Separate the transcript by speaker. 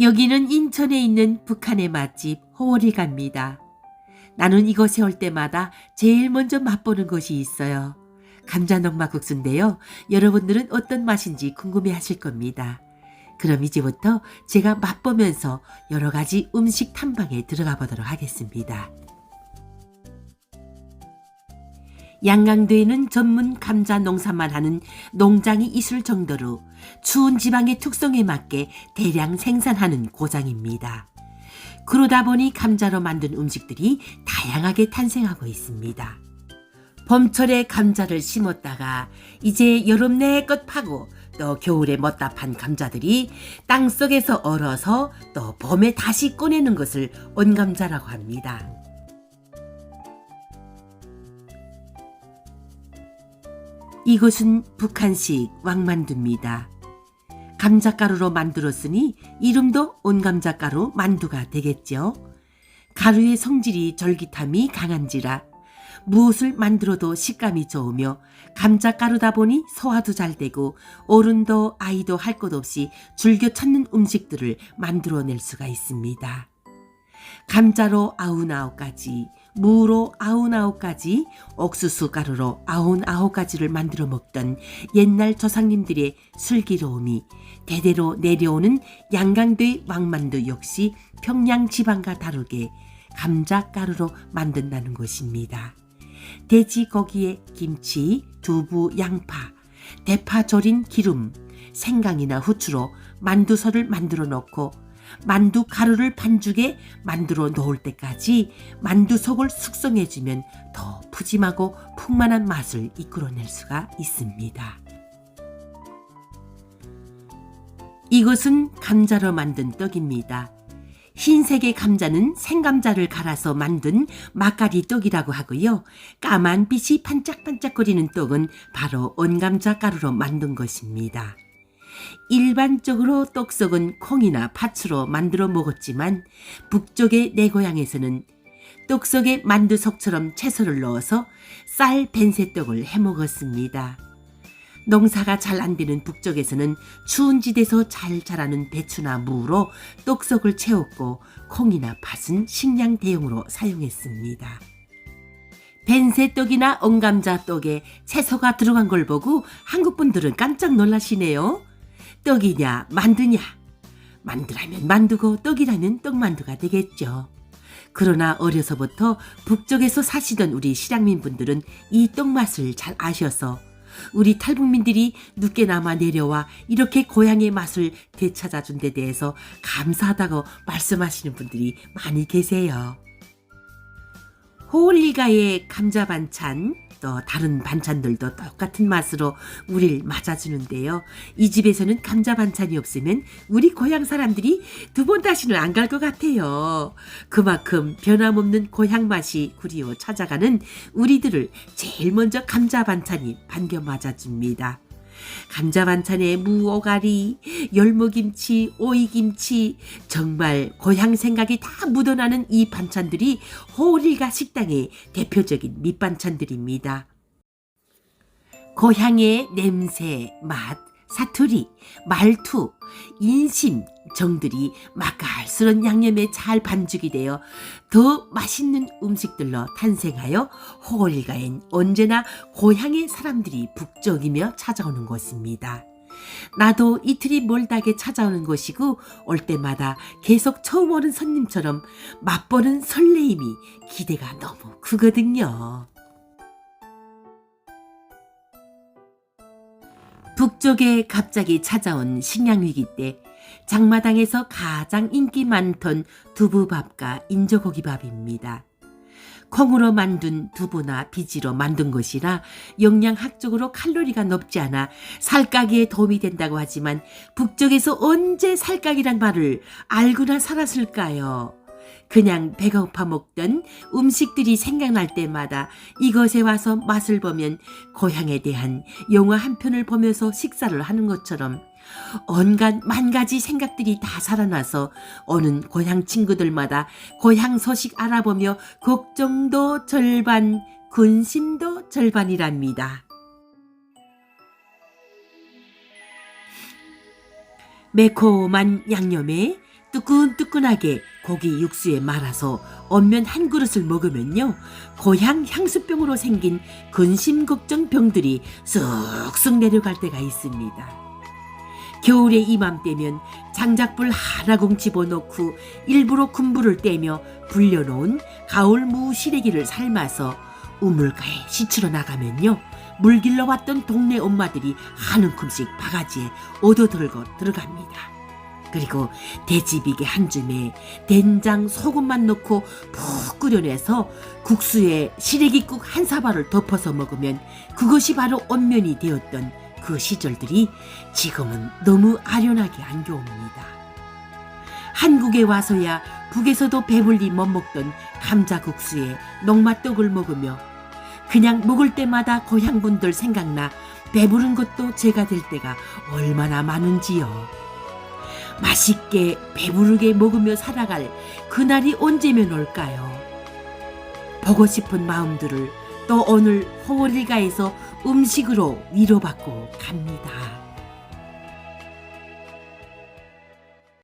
Speaker 1: 여기는 인천에 있는 북한의 맛집 호리갑니다. 나는 이곳에 올 때마다 제일 먼저 맛보는 것이 있어요. 감자 농마국수인데요. 여러분들은 어떤 맛인지 궁금해 하실 겁니다. 그럼 이제부터 제가 맛보면서 여러 가지 음식 탐방에 들어가 보도록 하겠습니다. 양강도에는 전문 감자 농사만 하는 농장이 있을 정도로 추운 지방의 특성에 맞게 대량 생산하는 고장입니다. 그러다 보니 감자로 만든 음식들이 다양하게 탄생하고 있습니다. 봄철에 감자를 심었다가 이제 여름 내껏 파고 또 겨울에 먹다 판 감자들이 땅 속에서 얼어서 또 봄에 다시 꺼내는 것을 온감자라고 합니다. 이것은 북한식 왕만두입니다. 감자가루로 만들었으니 이름도 온감자가루 만두가 되겠죠. 가루의 성질이 절깃함이 강한지라 무엇을 만들어도 식감이 좋으며 감자가루다 보니 소화도 잘 되고 어른도 아이도 할 것 없이 즐겨 찾는 음식들을 만들어낼 수가 있습니다. 감자로 가지, 무로 아흔아홉 가지, 옥수수 가루로 아흔아홉 가지를 만들어 먹던 옛날 조상님들의 슬기로움이 대대로 내려오는 양강도의 왕만두 역시 평양 지방과 다르게 감자 가루로 만든다는 것입니다. 돼지고기에 김치, 두부, 양파, 대파 절인 기름, 생강이나 후추로 만두설을 만들어 놓고 만두 가루를 반죽에 만들어 놓을 때까지 만두 속을 숙성해주면 더 푸짐하고 풍만한 맛을 이끌어낼 수가 있습니다. 이것은 감자로 만든 떡입니다. 흰색의 감자는 생감자를 갈아서 만든 막가리 떡이라고 하고요. 까만 빛이 반짝반짝거리는 떡은 바로 온감자 가루로 만든 것입니다. 일반적으로 떡속은 콩이나 팥으로 만들어 먹었지만 북쪽의 내 고향에서는 떡 속에 만두석처럼 채소를 넣어서 쌀 벤새떡을 해 먹었습니다. 농사가 잘 안 되는 북쪽에서는 추운 지대에서 잘 자라는 배추나 무로 떡속을 채웠고 콩이나 팥은 식량 대용으로 사용했습니다. 벤새떡이나 온감자떡에 채소가 들어간 걸 보고 한국 분들은 깜짝 놀라시네요. 떡이냐 만두냐 만두라면 만두고 떡이라면 떡만두가 되겠죠. 그러나 어려서부터 북쪽에서 사시던 우리 실향민 분들은 이 떡맛을 잘 아셔서 우리 탈북민들이 늦게나마 내려와 이렇게 고향의 맛을 되찾아준 데 대해서 감사하다고 말씀하시는 분들이 많이 계세요. 호울리가의 감자 반찬, 또 다른 반찬들도 똑같은 맛으로 우리를 맞아주는데요. 이 집에서는 감자 반찬이 없으면 우리 고향 사람들이 두 번 다시는 안 갈 것 같아요. 그만큼 변함없는 고향 맛이 그리워 찾아가는 우리들을 제일 먼저 감자 반찬이 반겨 맞아줍니다. 감자 반찬에 무오가리, 열무김치, 오이김치, 정말 고향 생각이 다 묻어나는 이 반찬들이 호일가 식당의 대표적인 밑반찬들입니다. 고향의 냄새, 맛, 사투리, 말투, 인심, 정들이 맛깔스런 양념에 잘 반죽이 되어 더 맛있는 음식들로 탄생하여 호일가엔 언제나 고향의 사람들이 북적이며 찾아오는 곳입니다. 나도 이틀이 멀다게 찾아오는 것이고 올 때마다 계속 처음 오는 손님처럼 맛보는 설레임이 기대가 너무 크거든요. 북쪽에 갑자기 찾아온 식량위기 때 장마당에서 가장 인기 많던 두부밥과 인조고기밥입니다. 콩으로 만든 두부나 비지로 만든 것이라 영양학적으로 칼로리가 높지 않아 살까기에 도움이 된다고 하지만 북쪽에서 언제 살까기란 말을 알고나 살았을까요? 그냥 배가 고파 먹던 음식들이 생각날 때마다 이것에 와서 맛을 보면 고향에 대한 영화 한 편을 보면서 식사를 하는 것처럼 온갖 만 가지 생각들이 다 살아나서 오는 고향 친구들마다 고향 소식 알아보며 걱정도 절반, 근심도 절반이랍니다. 매콤한 양념에 뜨끈뜨끈하게 고기 육수에 말아서 언면 한 그릇을 먹으면요 고향 향수병으로 생긴 근심 걱정 병들이 쑥쑥 내려갈 때가 있습니다. 겨울의 이맘때면 장작불 하나공 집어넣고 일부러 군불을 떼며 불려놓은 가을 무 시래기를 삶아서 우물가에 시치러 나가면요 물길러 왔던 동네 엄마들이 한 움큼씩 바가지에 얻어들고 들어갑니다. 그리고 돼지비계 한 줌에 된장 소금만 넣고 푹 끓여내서 국수에 시래기국 한 사발을 덮어서 먹으면 그것이 바로 온면이 되었던 그 시절들이 지금은 너무 아련하게 안겨옵니다. 한국에 와서야 북에서도 배불리 못 먹던 감자국수에 녹맛떡을 먹으며 그냥 먹을 때마다 고향분들 생각나 배부른 것도 제가 될 때가 얼마나 많은지요. 맛있게 배부르게 먹으며 살아갈 그날이 언제면 올까요? 보고 싶은 마음들을 또 오늘 호월일가에서 음식으로 위로받고 갑니다.